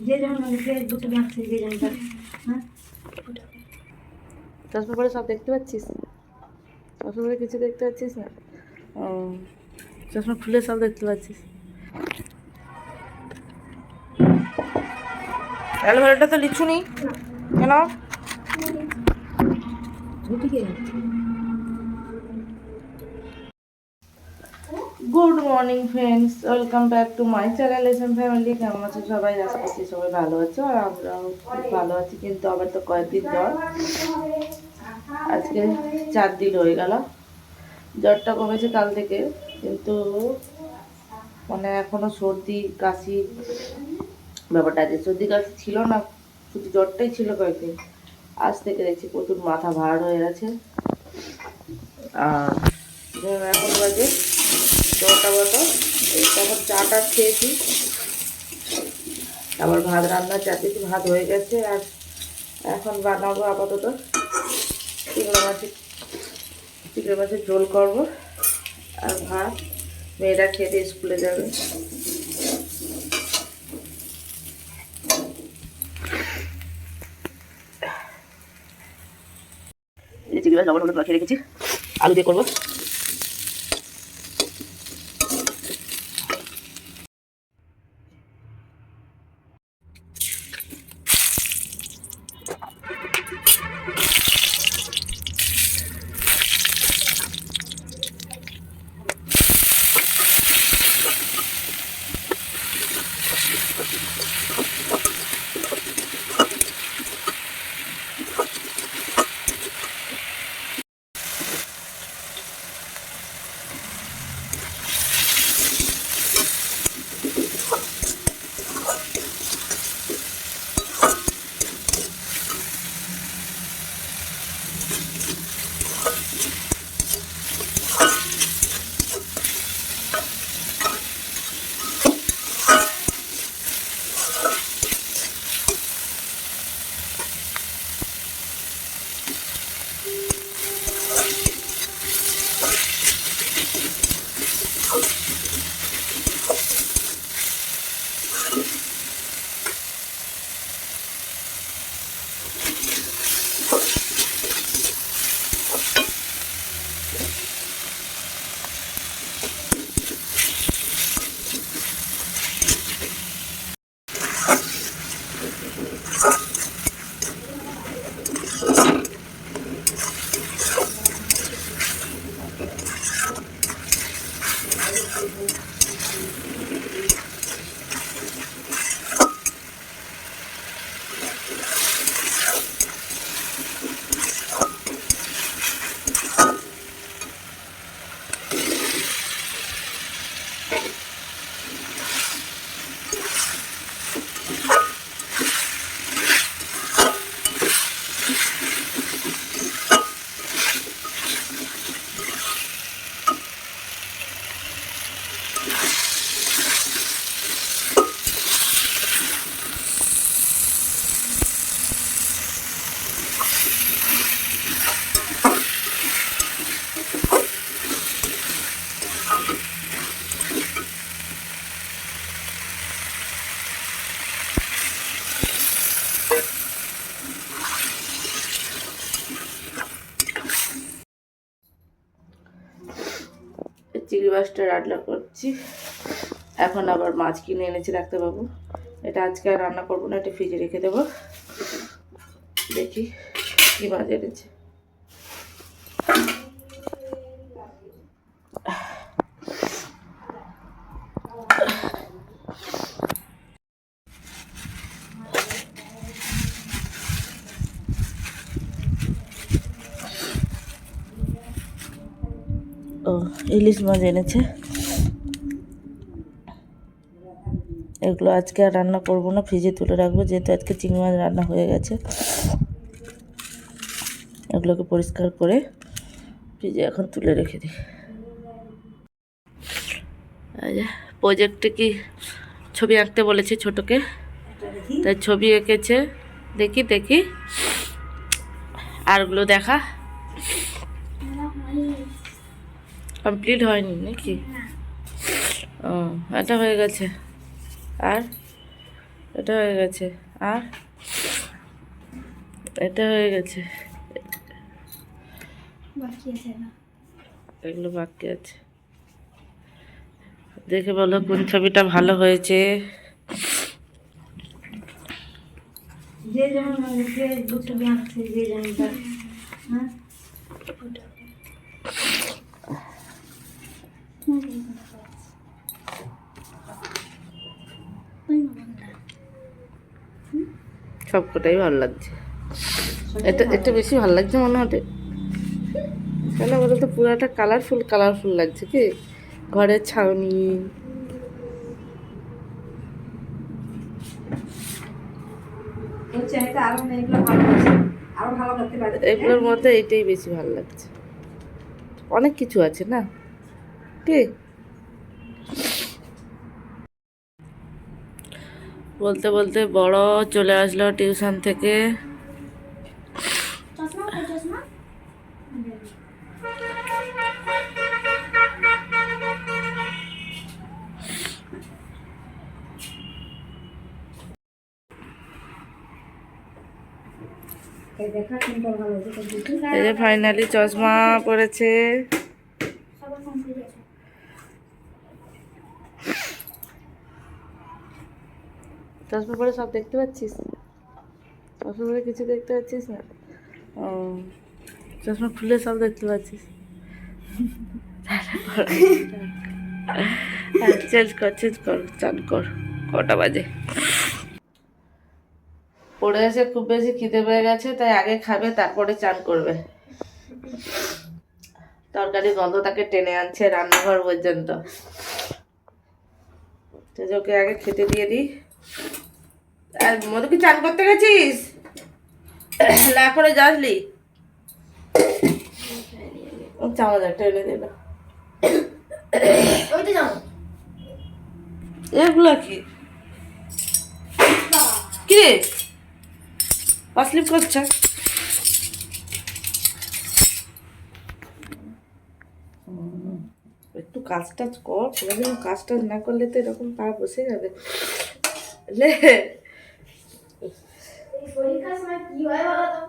যে যেমন যে হ্যাঁ? চশমা পরে সব দেখতে পাচ্ছিস? চশমা পরে কিছু দেখতে পাচ্ছিস না? ও চশমা খুলে সব দেখতে পাচ্ছিস। অ্যালোভেরাটা তো লিচু নেই। কেন? Good morning friends, welcome back to my channel SM family. কেমন আছে সবাই? আশা করছি সবাই ভালো আছো, আর আমরাও খুব ভালো আছি, কিন্তু আবার তো কয়েকদিন জ্বর। আজকে চার দিন হয়ে গেল। জ্বরটা কমেছে কাল থেকে, কিন্তু মানে এখনও সর্দি, কাশি ব্যাপারটা আছে। সর্দি, কাশি ছিল না, শুধু জ্বরটাই ছিল কয়েকদিন। আজ থেকে দেখছি প্রচুর মাথা ভার হয়ে গেছে। আর এখন বাজে মতো এই তখন চাটা খেয়েছি। আবার ভাত রান্না চাপিয়েছি ভাত হয়ে গেছে। আর এখন বানাবো আপাতত চিংড়ি মাছের চিংড়ি মাছের ঝোল করব। আর ভাত, মেয়েরা খেতে স্কুলে যাবে। চিংড়ি মাছ লবণ রেখেছি। আলু দিয়ে করব। চিংড়ি মাছটা রান্না করছি। এখন আবার মাছ কিনে এনেছি ডাক্তারবাবু। এটা আজকে আর রান্না করব না, এটা ফ্রিজে রেখে দেবো। দেখি কি মাছ এনেছে ও ইলিশ মাছ এনেছে। এগুলো আজকে আর রান্না করব না, ফ্রিজে তুলে রাখব, যেহেতু আজকে চিংড়ি মাছ রান্না হয়ে গেছে। এগুলোকে পরিষ্কার করে ফ্রিজে এখন তুলে রেখে দিই। প্রজেক্টে কি ছবি আঁকতে বলেছে ছোটকে? তাই ছবি এঁকেছে। দেখি দেখি। আরগুলো দেখা। কমপ্লিট হয়নি নাকি? ও এটা হয়ে গেছে। আর? এটা হয়ে গেছে। আর? এটা হয়ে গেছে। এগুলো বাকি আছে। দেখে বলো কোন ছবিটা ভালো হয়েছে? যে যেমন যে যেমন হ্যাঁ? সবকটাই ভালো লাগছে। এটা এটা বেশি ভালো লাগছে মনে হয় কেন বলো তো পুরাটা কালারফুল কালারফুল লাগছে কি? ঘরের ছাউনি। পারে এগুলোর মধ্যে এইটাই বেশি ভালো লাগছে। অনেক কিছু আছে না? কি? বলতে বলতে বড় চলে আসলো টিউশন থেকে। এই যে ফাইনালি চশমা পড়েছে সবার কমপ্লিট আছে চশমা পরে সব দেখতে পাচ্ছিস? চশমা পরে কিছু দেখতে পাচ্ছিস না? ও, চশমা খুলে সব দেখতে পাচ্ছিস। চেঞ্জ কর চেঞ্জ কর, চান কর, কটা বাজে? পড়ে এসে খুব বেশি খিদে পেয়ে গেছে, তাই আগে খাবে, তারপরে চান করবে। তরকারি গন্ধ তাকে টেনে আনছে রান্নাঘর পর্যন্ত। ওকে আগে খেতে দিয়ে দিই। আর মধু কি চান করতে গেছিস? না করে যাসলি দিল ওই এগুলো কি? কি অস্লিপ করছে। একটু কাজ টাজ কর কোনোদিন কাজ টাজ না করলে তো এরকম পা বসে যাবে। লে পরীক্ষার সময় কি হয় বলো তো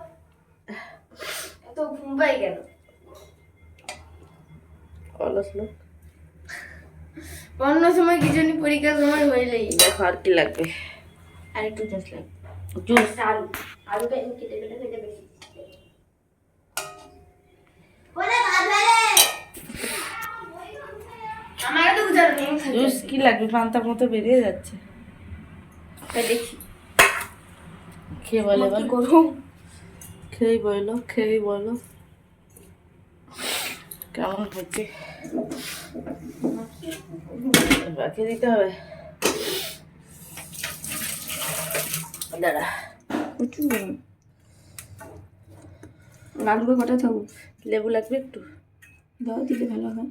এত ঘুম পাই কেন অলস লোক অন্য সময় নি পরীক্ষার সময় হইলেই দেখো আর কি লাগবে আর একটু জাস্ট লাগে জুস আলু আলুটা এমনি কেটে কেটে কেটে বেশি জুস কি লাগবে? পান্তার মতো বেরিয়ে যাচ্ছে। দেখি। খেয়ে বলে এবার করব খেয়েই বলল খেয়েই বলো। কেমন হচ্ছে বাকি দিতে হবে। দাঁড়া। প্রচুর আলুকে কটা থাকব লেবু লাগবে একটু। দাও দিলে ভালো হয়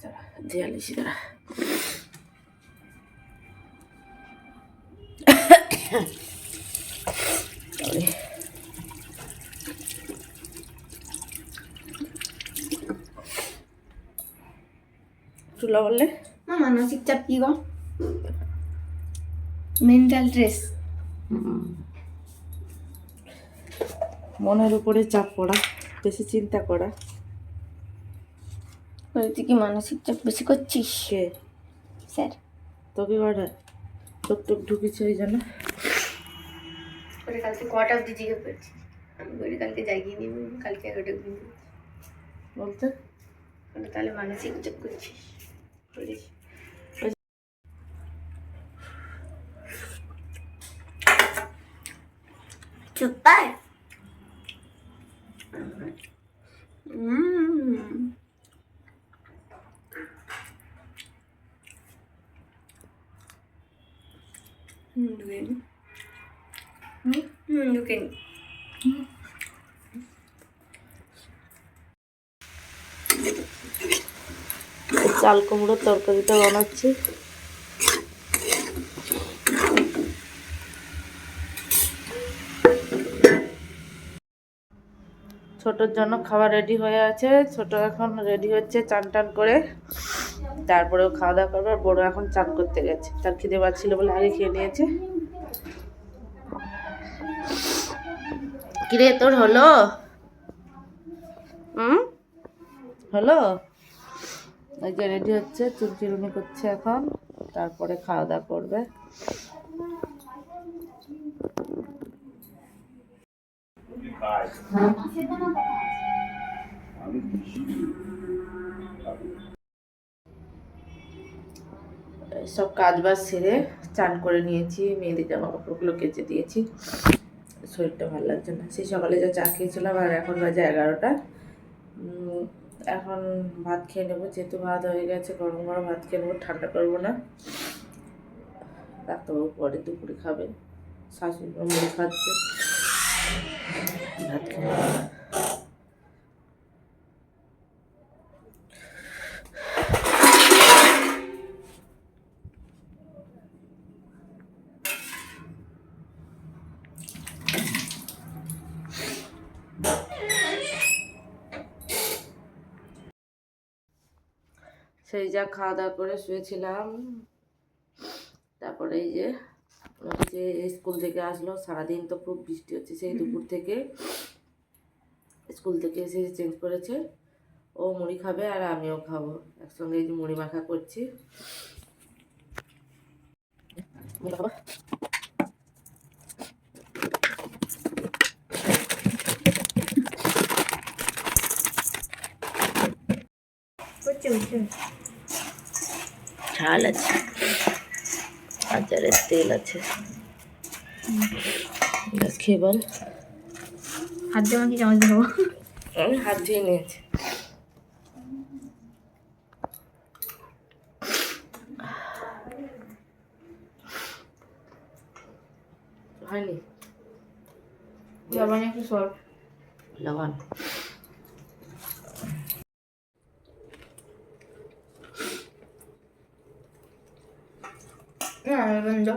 দাঁড়া জিয়ালিসি দাঁড়া. চুলা বললে মা মানসিক চাপ কি গো মেন্টাল স্ট্রেস মনের উপরে চাপ পড়া বেশি চিন্তা করা তুই কি মানসিক চাপ বেশি করছিস কে স্যার তোকে কটা চোখ টোক ঢুকেছে ওই জন্য কালকে কটা অব্দি জিজ্ঞেস করছিস আমি বলি কালকে জাগিয়ে নিব কালকে এগারোটা ঘুম বলতে তাহলে মানসিক চাপ করছিস বলিস চুপ পায় হুম হুম ঢুকে নি হুম ঢুকে নি চাল কুমড়োর তরকারিটা বানাচ্ছি। ছোটোর জন্য খাবার রেডি হয়ে আছে। ছোট এখন রেডি হচ্ছে চান টান করে। তারপরেও খাওয়া দাওয়া করবে বড়ো এখন চান করতে গেছে। তার খিদে পাচ্ছিল বলে আগে খেয়ে নিয়েছে। কিরে, তোর হলো? হুম? হলো? ওই যে রেডি হচ্ছে, চুল করছে এখন। তারপরে খাওয়া দাওয়া করবে। সব কাজ বাজ সেরে চান করে নিয়েছি মেয়েদের জামা কাপড়গুলো কেচে দিয়েছি। শরীরটা ভালো লাগছে না। সেই সকালে যা চা খেয়েছিলাম আর এখন বাজে এগারোটা। এখন ভাত খেয়ে নেব, যেহেতু ভাত হয়ে গেছে, গরম গরম ভাত খেয়ে নেব, ঠান্ডা করব না। ডাক্তারবাবু পরে দুপুরে খাবে শাশুড়ি মুড়ি খাচ্ছে। ভাত খেয়ে সেই যা খাওয়া দাওয়া করে শুয়েছিলাম। তারপরে এই যে যে স্কুল থেকে আসলো সারাদিন তো খুব বৃষ্টি হচ্ছে সেই দুপুর থেকে। স্কুল থেকে এসে চেঞ্জ করেছে ও মুড়ি খাবে আর আমিও খাব। একসঙ্গে এই যে মুড়ি মাখা করছি। খাব? করছে। উঠছে ঝাল আছে। আচারের তেল আছে। খেয়ে বল। হাত দিয়ে আমাকে চামচ দেবো আমি হাত ধুয়ে নিয়েছি। হয়নি? জবান একটু শর্ট লবণ। হ্যাঁ